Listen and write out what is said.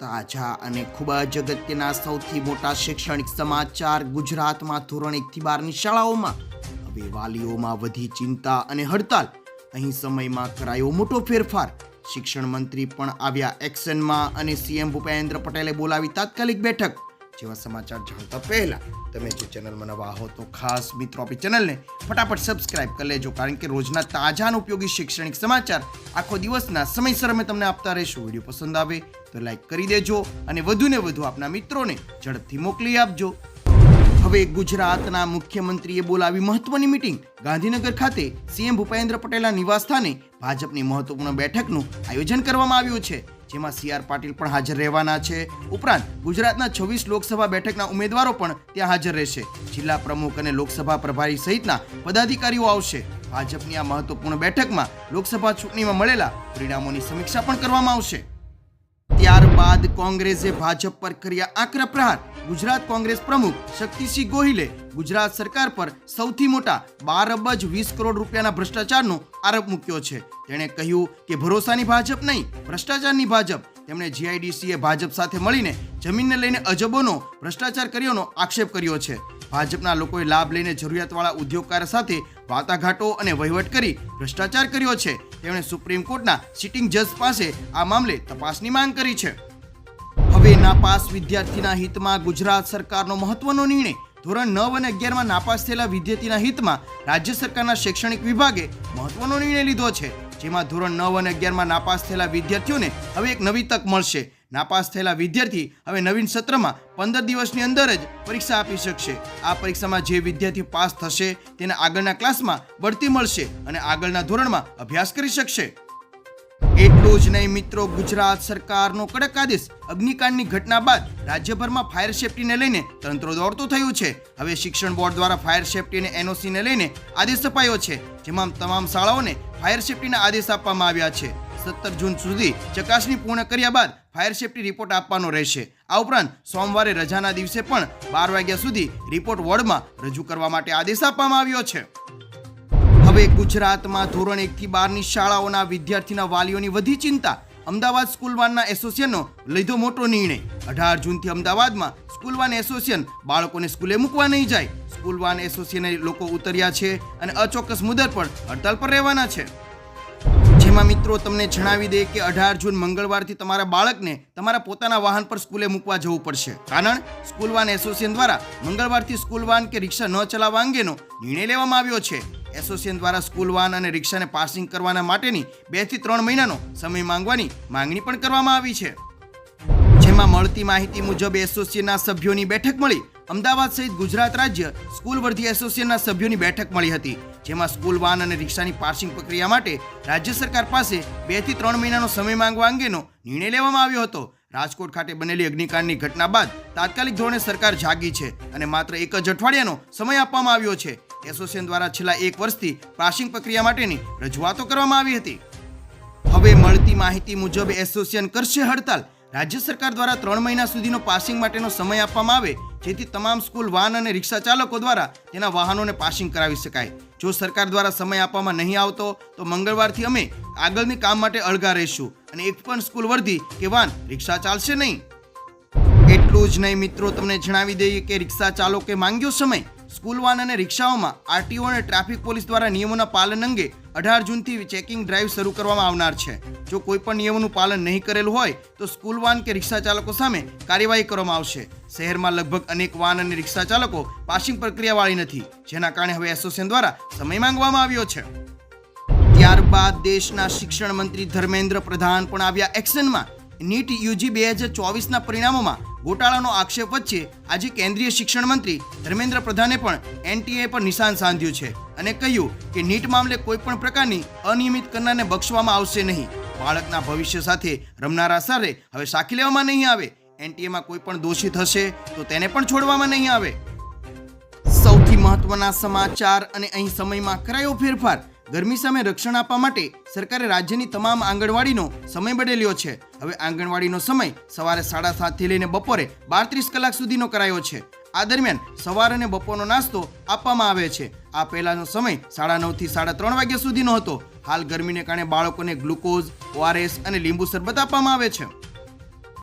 તાજા અને ખૂબ જ અગત્યના સૌથી મોટા શૈક્ષણિક સમાચાર ગુજરાતમાં ધોરણ એકથી બારની શાળાઓમાં. હવે વાલીઓમાં વધી ચિંતા અને હડતાલ. અહીં સમયમાં કરાયો મોટો ફેરફાર. શિક્ષણ મંત્રી પણ આવ્યા એક્શનમાં અને સીએમ ભૂપેન્દ્ર પટેલે બોલાવી તાત્કાલિક બેઠક. જેવા સમાચાર જાણતા પહેલા તમે જો ચેનલમાં નવા હો તો ખાસ મિત્રો આપણી ચેનલને ફટાફટ સબસ્ક્રાઇબ કરી લેજો, કારણ કે રોજના તાજા અને ઉપયોગી શૈક્ષણિક સમાચાર આખો દિવસના સમયસર અમે તમને આપતા રહીશું. વીડિયો પસંદ આવે તો લાઈક કરી દેજો અને વધુને વધુ આપના મિત્રોને ઝડપથી મોકલી આપજો. હવે ગુજરાતના મુખ્યમંત્રીએ બોલાવી મહત્વની મિટિંગ ગાંધીનગર ખાતે સીએમ ભૂપેન્દ્ર પટેલના નિવાસસ્થાને ભાજપની મહત્વપૂર્ણ બેઠકનું આયોજન કરવામાં આવ્યું છે. જેમાં સી આર પાટીલ પણ હાજર રહેવાના છે. ઉપરાંત ગુજરાતના છવ્વીસ લોકસભા બેઠકના ઉમેદવારો પણ ત્યાં હાજર રહેશે. જિલ્લા પ્રમુખ અને લોકસભા પ્રભારી સહિતના પદાધિકારીઓ આવશે. ભાજપની આ મહત્વપૂર્ણ બેઠકમાં લોકસભા ચૂંટણીમાં મળેલા પરિણામોની સમીક્ષા પણ કરવામાં આવશે. ત્યારબાદ કોંગ્રેસે ભાજપ પર કર્યા આકરા પ્રહાર. ગુજરાત કોંગ્રેસ પ્રમુખ શક્તિસિંહ ગોહિલે ગુજરાત સરકાર પર સૌથી મોટા બાર અબજ વીસ કરોડ રૂપિયાના ભ્રષ્ટાચારનો આરોપ મૂક્યો છે. તેણે કહ્યું કે ભરોસાની ભાજપ નહીં, ભ્રષ્ટાચારની ભાજપ. તેમણે જીઆઈડીસીએ ભાજપ સાથે મળીને જમીનને લઈને અજબોનો, ભ્રષ્ટાચાર કર્યોનો આક્ષેપ કર્યો છે. ભાજપના લોકોએ લાભ લઈને જરૂરિયાતવાળા ઉદ્યોગકાર સાથે વાટાઘાટો અને વહીવટ કરી ભ્રષ્ટાચાર કર્યો છે. તેમણે સુપ્રીમ કોર્ટના સિટિંગ જજ પાસે આ મામલે તપાસની માંગ કરી છે. હવે નાપાસ વિદ્યાર્થીના હિતમાં ગુજરાત સરકારનો મહત્વનો નિર્ણય. ધોરણ નવ અને અગિયારમાં નાપાસ થયેલા વિદ્યાર્થીના હિતમાં રાજ્ય સરકારના શૈક્ષણિક વિભાગે મહત્વનો નિર્ણય લીધો છે. જેમાં ધોરણ નવ અને અગિયારમાં નાપાસ થયેલા વિદ્યાર્થીઓને હવે એક નવી તક મળશે. નાપાસ થયેલા વિદ્યાર્થી હવે નવીન સત્રમાં પંદર દિવસની અંદર જ પરીક્ષા આપી શકશે. આ પરીક્ષામાં જે વિદ્યાર્થી પાસ થશે તેને આગળના ક્લાસમાં બઢતી મળશે અને આગળના ધોરણમાં અભ્યાસ કરી શકશે. એટલું જ નહીં મિત્રો, ગુજરાત સરકારનો કડક આદેશ અગ્નિકાંડની ઘટના બાદ રાજ્યભરમાં ફાયર સેફટીને લઈને તંત્ર દોડતું થયું છે. હવે શિક્ષણ બોર્ડ દ્વારા ફાયર સેફટી અને એનઓસીને લઈને આદેશ અપાયો છે. જેમાં તમામ શાળાઓને ફાયર સેફટીના આદેશ આપવામાં આવ્યા છે. સત્તર જૂન સુધી ચકાસણી પૂર્ણ કર્યા બાદ ફાયર સેફટી રિપોર્ટ આપવાનો રહેશે. આ ઉપરાંત સોમવારે રજાના દિવસે પણ બાર વાગ્યા સુધી રિપોર્ટ વોર્ડમાં રજૂ કરવા માટે આદેશ આપવામાં આવ્યો છે. હવે ગુજરાતમાં ધોરણ એકથી બારની શાળાઓના વિદ્યાર્થીના વાલીઓની વધી ચિંતા. અમદાવાદ સ્કૂલ વાનના એસોસિએશનનો લીધો મોટો નિર્ણય. અઢાર જૂનથી અમદાવાદમાં સ્કૂલ વાન એસોસિએશન બાળકોને સ્કૂલે મૂકવા નહીં જાય. સ્કૂલ વાન એસોસિએશને લોકો ઉતર્યા છે અને અચોક્કસ મુદત પર હડતાલ પર રહેવાના છે. જેમાં મિત્રો, તમને જણાવી દે કે અઢાર જૂન મંગળવારથી તમારા બાળકને તમારા પોતાના વાહન પર સ્કૂલે મૂકવા જવું પડશે. કારણ સ્કૂલ વાન એસોસિએશન દ્વારા મંગળવારથી સ્કૂલ વાન કે રિક્ષા ન ચલાવવા અંગેનો નિર્ણય લેવામાં આવ્યો છે. એસોસિએશન દ્વારા સ્કૂલ વાન અને રિક્ષાને પાસિંગ કરવાના માટેની બેથી ત્રણ મહિનાનો સમય માંગવાની માંગણી પણ કરવામાં આવી છે. જેમાં મળતી માહિતી મુજબ એસોસિએશનના સભ્યોની બેઠક મળી અમદાવાદ સહિત ગુજરાત રાજ્ય સ્કૂલ વર્ધી એસોસિએશનના સભ્યોની બેઠક મળી હતી, જેમાં સ્કૂલ વાન અને રિક્ષાની પાર્સિંગ પ્રક્રિયા માટે રાજ્ય સરકાર પાસે બેથી ત્રણ મહિનાનો સમય માંગવા અંગેનો નિર્ણય લેવામાં આવ્યો હતો. રાજકોટ ખાતે બનેલી અગ્નિકાંડની ઘટના બાદ તાત્કાલિક ધોરણે સરકાર જાગી છે અને માત્ર એક જ અઠવાડિયાનો સમય આપવામાં આવ્યો છે. એસોસિએશન દ્વારા છેલ્લા એક વર્ષથી પાર્સિંગ પ્રક્રિયા માટેની રજૂઆતો કરવામાં આવી હતી. હવે મળતી માહિતી મુજબ એસોસિએશન કરશે હડતાલ રાજ્ય સરકાર દ્વારા ત્રણ મહિના સુધીનો પાસિંગ માટેનો સમય આપવામાં આવે, જેથી તમામ સ્કૂલ, વાહન અને રિક્ષા ચાલકો દ્વારા તેના વાહનોને પાસિંગ કરાવી શકાય. જો સરકાર દ્વારા સમય આપવામાં નહીં આવતો, તો મંગળવારથી અમે આગળની કામ માટે અળગા રહીશું અને એક પણ સ્કૂલ વર્ધી કે વાન રિક્ષા ચાલશે નહીં. એટલું જ નહીં મિત્રો, તમને જણાવી દઈએ કે રિક્ષા ચાલકે માંગ્યો સમય. સ્કૂલ વાન અને રિક્ષાઓમાં આરટીઓ અને ટ્રાફિક પોલીસ દ્વારા નિયમોના પાલન અંગે અઢાર જૂનથી ચેકિંગ ડ્રાઈવ શરૂ કરવામાં આવનાર છે. જો કોઈ પણ નિયમોનું પાલન નહીં કરેલું હોય, તો સ્કૂલ વાન કે રિક્ષા ચાલકો સામે કાર્યવાહી કરવામાં આવશે. શહેરમાં લગભગ અનેક વાન અને રિક્ષા ચાલકો પાસિંગ પ્રક્રિયાવાળી નથી, જેના કારણે હવે એસોસિએશન દ્વારા સમય માંગવામાં આવ્યો છે. ત્યારબાદ દેશના શિક્ષણ મંત્રી ધર્મેન્દ્ર પ્રધાન પણ આવ્યા એક્શનમાં. નીટ યુજી બે હજાર ચોવીસના પરિણામોમાં ગોટાળાનો આક્ષેપ વચ્ચે આજે કેન્દ્રીય શિક્ષણ મંત્રી ધર્મેન્દ્ર પ્રધાને પણ એનટીએ પર નિશાન સાધ્યું છે અને કહ્યું કે નીટ મામલે કોઈ પણ પ્રકારની અનિયમિત કરનારને બક્ષવામાં આવશે નહીં. બાળકના ભવિષ્ય સાથે રમનારા સારે હવે સાખી લેવામાં નહીં આવે. એનટીએમાં કોઈ પણ દોષિત હશે તો તેને પણ છોડવામાં નહીં આવે. સૌથી મહત્વના સમાચાર અને અહીં સમયમાં કરાયો ફેરફાર. ગરમી સામે રક્ષણ આપવા માટે સરકારે રાજ્યની તમામ આંગણવાડીનો સમય બદલ્યો છે. હવે આંગણવાડીનો સમય સવારે સાડા સાતથી લઈને બપોરે બાર ત્રીસ કલાક સુધીનો કરાયો છે. આ દરમિયાન સવાર અને બપોરનો નાસ્તો આપવામાં આવે છે. આ પહેલાનો સમય સાડા નવથી સાડા ત્રણ વાગ્યા સુધીનો હતો. હાલ ગરમીને કારણે બાળકોને ગ્લુકોઝ, ઓઆરએસ અને લીંબુ શરબત આપવામાં આવે છે.